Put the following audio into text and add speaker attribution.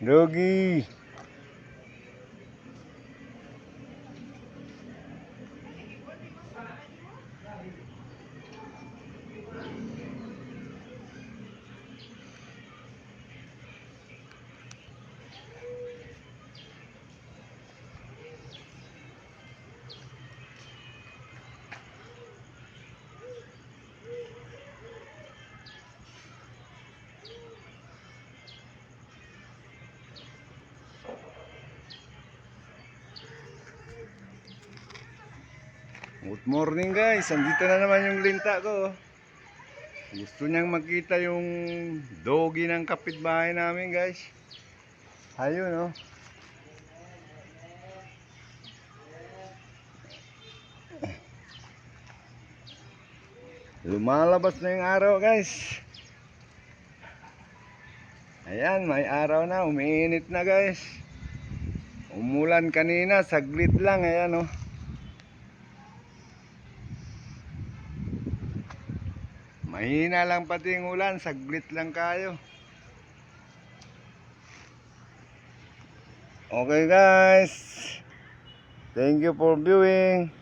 Speaker 1: রোগী Good morning guys, andito na naman yung linta ko. Gusto niyang makita yung doggy ng kapitbahay namin guys. Ayun oh. Lumalabas na yung araw guys. Ayan, may araw na, umiinit na guys. Umulan kanina, saglit lang, ayan oh. Mahina lang pati yung ulan, saglit lang kayo. Okay guys. Thank you for viewing.